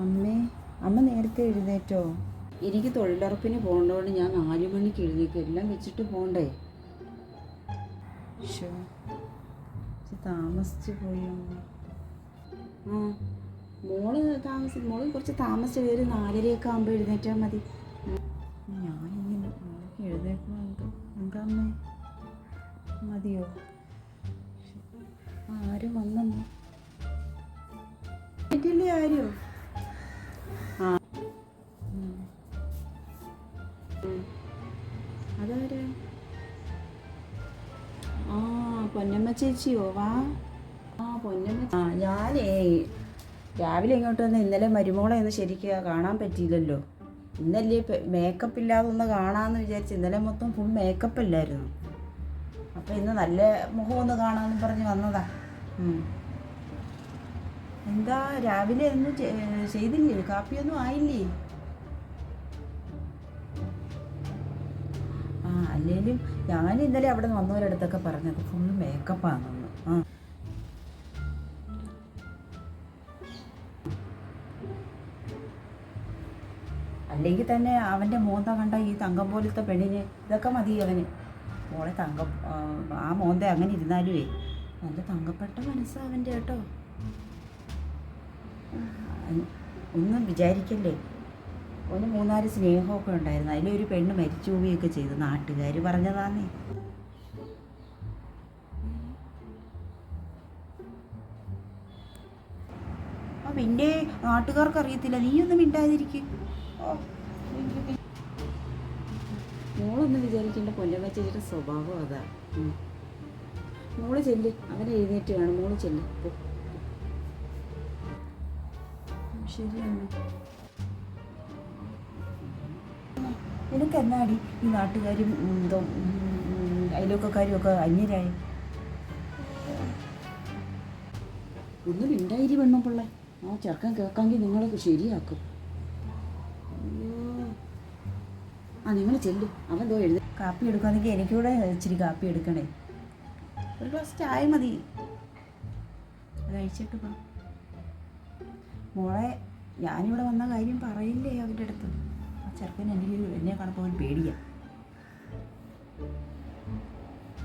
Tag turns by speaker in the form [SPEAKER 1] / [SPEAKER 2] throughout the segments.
[SPEAKER 1] അമ്മേ അമ്മ നേരത്തെ എഴുന്നേറ്റോ? എനിക്ക് തൊഴിലുറപ്പിന് പോകേണ്ടതുകൊണ്ട് ഞാൻ നാല് മണിക്ക് എഴുന്നേക്കും. എല്ലാം വെച്ചിട്ട് പോകണ്ടേ താമസിച്ചു പോയി ആ മോൾ താമസി മോൾ കുറച്ച് താമസിച്ച് പേര് നാലരയൊക്കെ ആകുമ്പോൾ എഴുന്നേറ്റാൽ മതി. ഞാൻ എഴുന്നേക്കുമ്പോൾ മതിയോ? ആരും അതാരാ? ആ പൊന്നമ്മ ചേച്ചിയോ? വാ. ആ പൊന്നമ്മ ആ ഞാനേ രാവിലെ ഇങ്ങോട്ട് വന്ന് ഇന്നലെ മരുമോളെ ഒന്ന് ശരിക്കും കാണാൻ പറ്റിയില്ലല്ലോ. ഇന്നല്ലേ മേക്കപ്പ് ഇല്ലാതെ ഒന്ന് കാണാമെന്ന് വിചാരിച്ചു ഇന്നലെ മൊത്തം ഫുൾ മേക്കപ്പ് അല്ലായിരുന്നു. അപ്പം ഇന്ന് നല്ല മുഖം ഒന്ന് കാണാമെന്ന് പറഞ്ഞ് വന്നതാ. എന്താ രാവിലെ ഒന്നും ചെയ്തില്ലേ? കാപ്പിയൊന്നും ആയില്ലേ? ആ അല്ലേലും ഞാൻ ഇന്നലെ അവിടെ നിന്ന് വന്നവരടുത്തൊക്കെ പറഞ്ഞത് ഫുള്ള് മേക്കപ്പാണെന്ന് ആ. അല്ലെങ്കിൽ തന്നെ അവന്റെ മോന്ത കണ്ട ഈ തങ്കം പോലത്തെ പെണ്ണിന് ഇതൊക്കെ മതി അവന്. മോളെ തങ്കം ആ, മോന്ത അങ്ങനെ ഇരുന്നാലുവേ. നല്ല തങ്കപ്പെട്ട മനസ്സാണ് അവന്റെ കേട്ടോ. ഒന്നും വിചാരിക്കല്ലേ? ഒന്ന് മൂന്നാൽ സ്നേഹമൊക്കെ ഉണ്ടായിരുന്നു. അതിലൊരു പെണ്ണ് മരിച്ചു പോവുകയൊക്കെ ചെയ്തു നാട്ടുകാർ പറഞ്ഞതാന്നേ ആ പിന്നെ നാട്ടുകാർക്ക് അറിയത്തില്ല. നീയൊന്നും മിണ്ടാതിരിക്കും. മോളൊന്നും വിചാരിക്കേണ്ട പൊന്നമ്മ ചേച്ചിയുടെ സ്വഭാവം അതാ. മോൾ ചെല്ല്. അവനെ എഴുന്നേറ്റ് വേണം മോൾ ചെല്ല്. ശരിയാണ്. നിനക്ക് എന്നാടി ഈ നാട്ടുകാരും എന്തോ അയൽവക്കക്കാരും ഒക്കെ അന്യരായി? ഒന്നും മിണ്ടായിരി വെണ്ണം പിള്ളേ ആ ചെറുക്കൻ കേൾക്കാമെങ്കിൽ നിങ്ങളൊക്കെ ശരിയാക്കും. ആ നിങ്ങൾ ചെല്ലു. അവൻ എന്തോ എഴുതി കാപ്പി എടുക്കുകയാണെങ്കിൽ എനിക്കൂടെ ഇച്ചിരി കാപ്പി എടുക്കണേ. ഒരു ഗ്ലാസ് ചായ മതി. അത് കഴിച്ചിട്ട് പോ മോളെ ഞാനിവിടെ വന്ന കാര്യം പറയില്ലേ അവന്റെ അടുത്ത്? ആ ചെറുക്കൻ എനിക്ക് എന്നെ കാണുമ്പോൾ അവൻ പേടിയാ.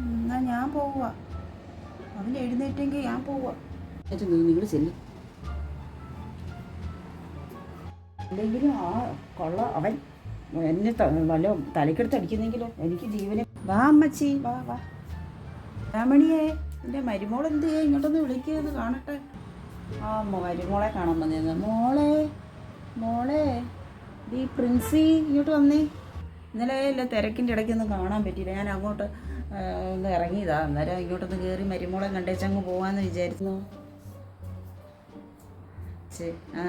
[SPEAKER 1] എന്നാൽ എന്നാ ഞാൻ പോവുക അവൻ എഴുന്നേറ്റെങ്കിൽ ഞാൻ പോവുക നിങ്ങൾ ചെല്ലും. എന്തെങ്കിലും ആ കൊള്ള അവൻ എന്നെ വല്ല തലക്കെടുത്ത് അടിക്കുന്നെങ്കിലോ? എനിക്ക് ജീവനെ വാ അമ്മച്ചി വാ വാ. രാമണിയെ എന്റെ മരുമോൾ എന്ത് ഇങ്ങോട്ടൊന്ന് വിളിക്കുന്നത് കാണട്ടെ. ആ മരുമോളെ കാണാൻ വന്നിരുന്നു. മോളെ മോളെ ഈ പ്രിൻസി ഇങ്ങോട്ട് വന്നേ. ഇന്നലെ ഇല്ല തിരക്കിന്റെ ഇടയ്ക്കൊന്നും കാണാൻ പറ്റിയില്ല. ഞാൻ അങ്ങോട്ട് ഒന്ന് ഇറങ്ങിയതാ. അന്നേരം ഇങ്ങോട്ടൊന്ന് കയറി മരുമോളെ കണ്ടേച്ചങ്ങ് പോവാന്ന് വിചാരിക്കുന്നു ശരി ആ.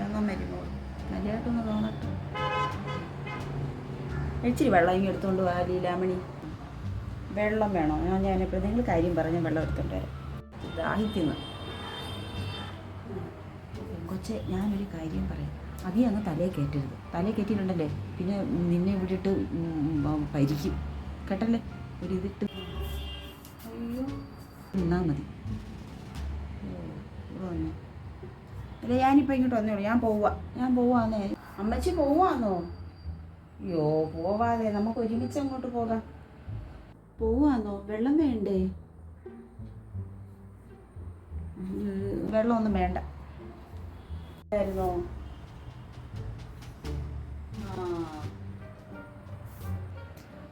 [SPEAKER 1] എന്നാ മരുമോൾ നല്ലതായിട്ടൊന്ന് കാണട്ടെ. ഇച്ചിരി വെള്ളം ഇങ്ങ് എടുത്തുകൊണ്ട് വാ ലീലാമണി. വെള്ളം വേണോ? ഞാൻ ഞാനിപ്പോൾ നിങ്ങൾ കാര്യം പറഞ്ഞ വെള്ളം എടുത്തോണ്ട് വരാം. ദാഹിക്കുന്നു കൊച്ചെ ഞാനൊരു കാര്യം പറയാം. അതീ അങ്ങ് തലയെ കയറ്റരുത്. തലയെ കയറ്റിയിട്ടുണ്ടല്ലേ? പിന്നെ നിന്നെ ഉം, പരിക്കും. കേട്ടല്ലേ? ഒരു ഇതിട്ട്. അയ്യോ. നിന്നാ മതി. ഇവിടെ വന്നോ. അല്ല ഞാനിപ്പോൾ ഇങ്ങോട്ട് വന്നോളൂ ഞാൻ പോവാ ഞാൻ പോവാന്നേ അമ്മച്ചി പോവാന്നോ അയ്യോ പോവാതെ. നമുക്ക് ഒരുമിച്ച് അങ്ങോട്ട് പോകാം. പോവാന്നോ? വെള്ളം വേണ്ടേ? വെള്ളമൊന്നും വേണ്ട.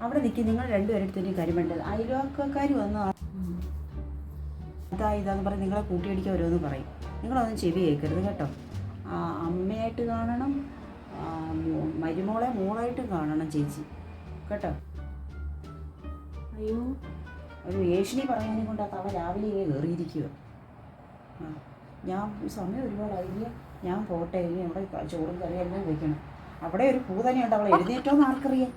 [SPEAKER 1] അവിടെ നിൽക്കി നിങ്ങൾ രണ്ടുപേരെടുത്തൊരു കാര്യം വേണ്ടത് അയൽവാക്കക്കാർ അതാ ഇതാ ഇതാന്ന് പറഞ്ഞ് നിങ്ങളെ കൂട്ടിയടിക്കാൻ ഓരോന്ന് പറയും. നിങ്ങളൊന്നും ചെവി കേൾക്കരുത് കേട്ടോ. അമ്മയായിട്ട് കാണണം. മരുമോളെ മോളായിട്ട് കാണണം ചേച്ചി. കേട്ടോ? അയ്യോ ഒരു ഏഷണി പറയാനും കൊണ്ട് ആ രാവിലെ ഇങ്ങനെ കയറിയിരിക്കുക ആ ഞാൻ സമയം ഒരുപാടായില്ല ഞാൻ പോട്ടെ ഇനി അവിടെ ചോറും കറിയും എല്ലാം കഴിക്കണം അവിടെ ഒരു പൂതനയുണ്ട് അവൾ എഴുന്നേറ്റോന്ന് ആർക്കറിയാം?